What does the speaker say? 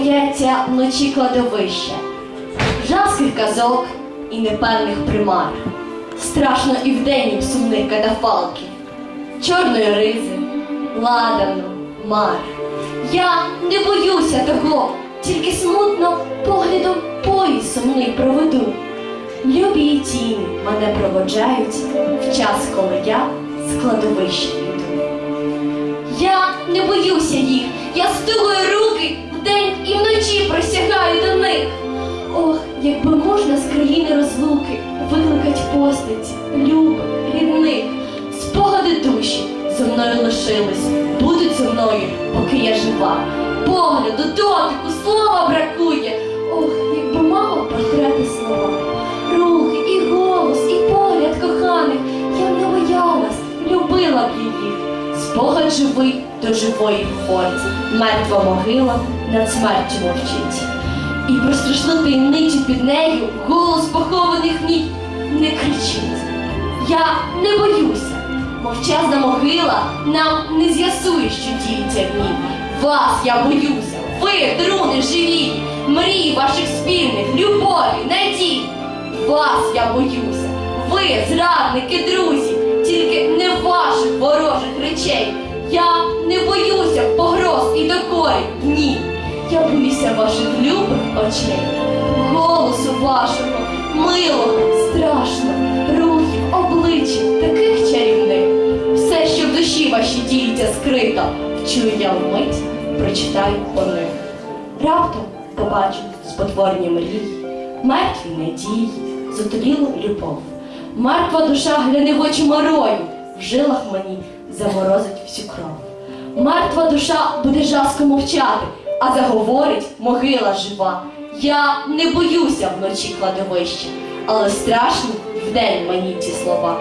зветься вночі кладовище, Жаских казок і непевних примар. Страшно і вдень сумних катафалків, чорної ризи, ладану, мар. Я не боюся того, тільки смутно поглядом поїзд сумний проведу. Любі й тіні мене проводжають в час, коли я з кладовища йду. Я не боюся їх, я стулую руки вдень і вночі присягаю до них. Ох, якби можна з країни розлуки викликать постать, любих, рідних, спогади душі зо мною лишились, будуть зо мною, поки я жива. Погляду, дотику, слова бракує. Ох, Спогад живий до живої входить, мертва могила над смертю мовчить. І про страшну таємницю під нею голос похованих ніг не кричить. Я не боюся, мовчазна могила нам не з'ясує, що діється в ній. Вас я боюся, ви, труни живі, мрії ваших спільних, любові, надій. Вас я боюся, ви, зрадники, друзі, речей. Я не боюся погроз і докорів, ні. Я боюся ваших любих очей, голосу вашого, милого, страшно, рухів, обличчя, таких чарівних. Все, що в душі вашій діється скрито, вчую я вмить, прочитаю по них. Раптом побачу спотворні мрії, мертві надії, зотолілу любов. Мертва душа гляне в очі морою, в жилах мені заморозить всю кров. Мертва душа буде жаско мовчати, а заговорить могила жива. Я не боюся вночі кладовища, але страшні вдень мені ті слова.